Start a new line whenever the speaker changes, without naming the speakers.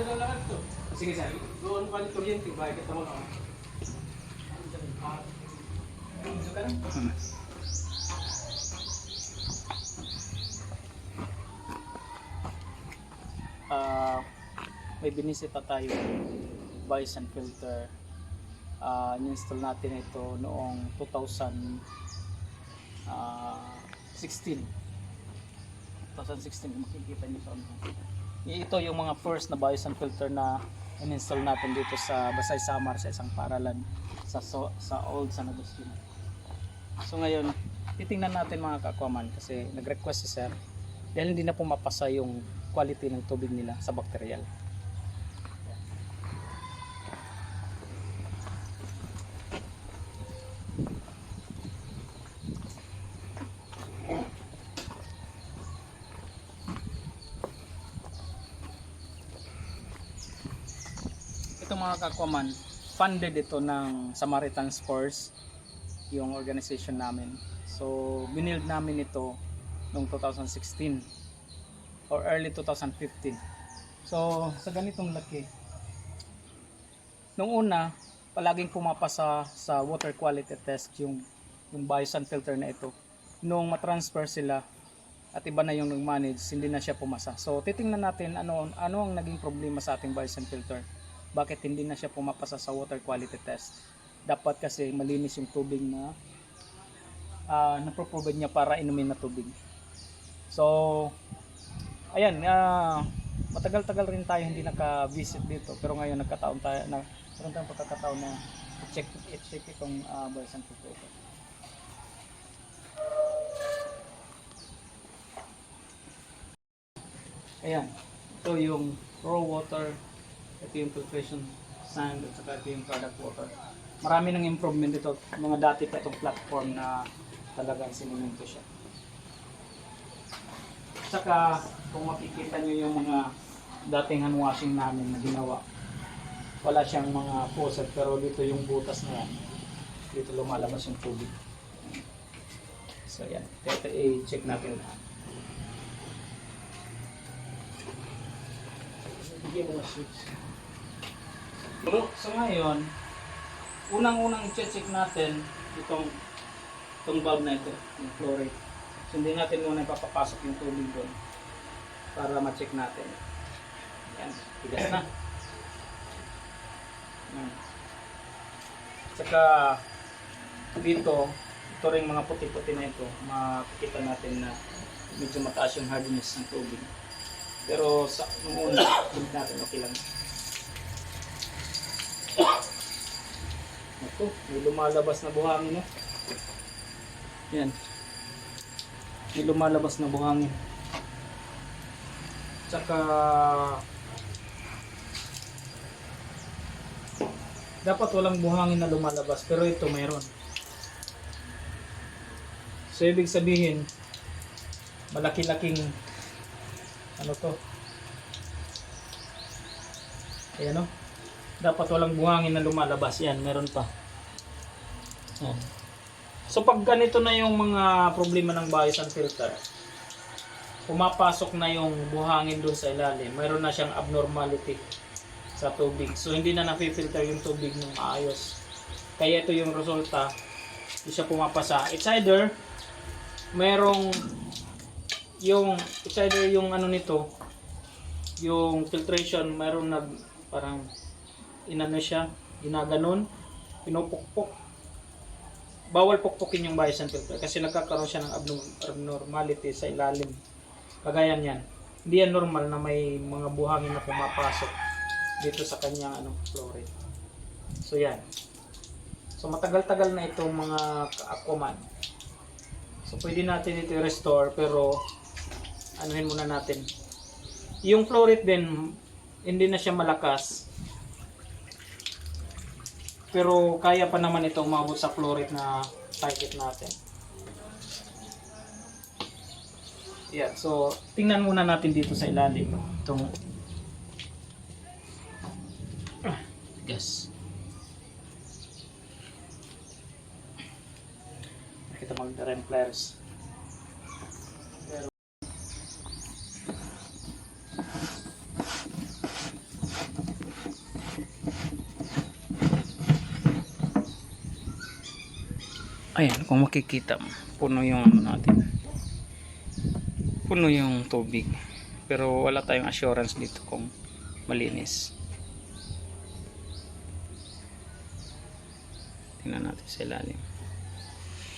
Na lahat to? Sige sir, doon pa ni kuryente ba? Kita mo na. Ah, Video ka na?
Ah, may binisita tayo Bison filter. Ah, in-install natin ito noong 2016. 2016 makikita niyo sa ano. Ito yung mga first na Bison filter na in-install natin dito sa Basay Samar sa isang paralan sa so, sa Old San Agustin. So ngayon, titingnan natin mga kakwaman kasi nag-request si sir dahil hindi na pumapasa yung quality ng tubig nila sa bacterial. Ito mga kakwaman, funded ito ng Samaritan Sports, yung organization namin. So, binild namin ito noong 2016 or early 2015. So, sa ganitong laki, nung una, palaging pumapasa sa water quality test yung yung Bison filter na ito. Nung matransfer sila at iba na yung nag-manage, hindi na siya pumasa. So, titingnan natin ano ano ang naging problema sa ating Bison filter. Bakit hindi na siya pumapasa sa water quality test? Dapat kasi malinis yung tubig na uh, naproprovide niya para inumin na tubig. So, ayan, ah, matagal-tagal rin tayo hindi naka-visit dito. Pero ngayon nagkataon tayo, na, meron tayong pagkakataon na i-check, i-check itong uh, Bison filter. Ayan, ito yung raw water, ito yung filtration sand, at saka ito yung product water. Marami ng improvement dito. Mga dati pa itong platform na talagang sinimento siya. Saka, kung makikita nyo yung mga dating hand washing namin na ginawa, wala siyang mga faucet pero dito yung butas na yan. Dito lumalabas yung tubig. So yan, ito i-check natin lahat. Bigyan mo na switch. So ngayon, unang-unang i-check natin itong itong valve na ito, yung flow. So hindi natin muna ipapapasok yung tubig doon para ma-check natin. Yan, tigas na. Yan. Saka dito, ito rin mga puti-puti na ito, makikita natin na medyo mataas yung hardness ng tubig. Pero sa nung una, natin okay lang. Ito, may lumalabas na buhangin no? Yan. May lumalabas na buhangin. Tsaka dapat walang buhangin na lumalabas pero ito mayroon. So ibig sabihin malaki-laking ano to ayan o dapat walang buhangin na lumalabas yan meron pa so pag ganito na yung mga problema ng bias and filter pumapasok na yung buhangin doon sa ilalim mayroon na siyang abnormality sa tubig. So hindi na na-filter yung tubig ng maayos. Kaya ito yung resulta. Hindi siya pumapasa. It's either merong yung it's either yung ano nito yung filtration mayroon nag parang inano siya ginaganon pinupukpok bawal pukpukin yung Bison filter kasi nagkakaroon siya ng abnorm- abnormality sa ilalim kagaya niyan hindi yan normal na may mga buhangin na pumapasok dito sa kanyang ano flow rate so yan so matagal-tagal na itong mga aquaman so pwede natin ito i-restore pero anuhin muna natin. Yung flow rate din, hindi na siya malakas. Pero kaya pa naman itong umabot sa flow rate na target natin. Yeah, so tingnan muna natin dito sa ilalim. Itong ah, gas. Kita mag-rem flares. Ayan, kung makikita mo, puno yung ano natin. Puno yung tubig. Pero wala tayong assurance dito kung malinis. Tingnan natin sa ilalim.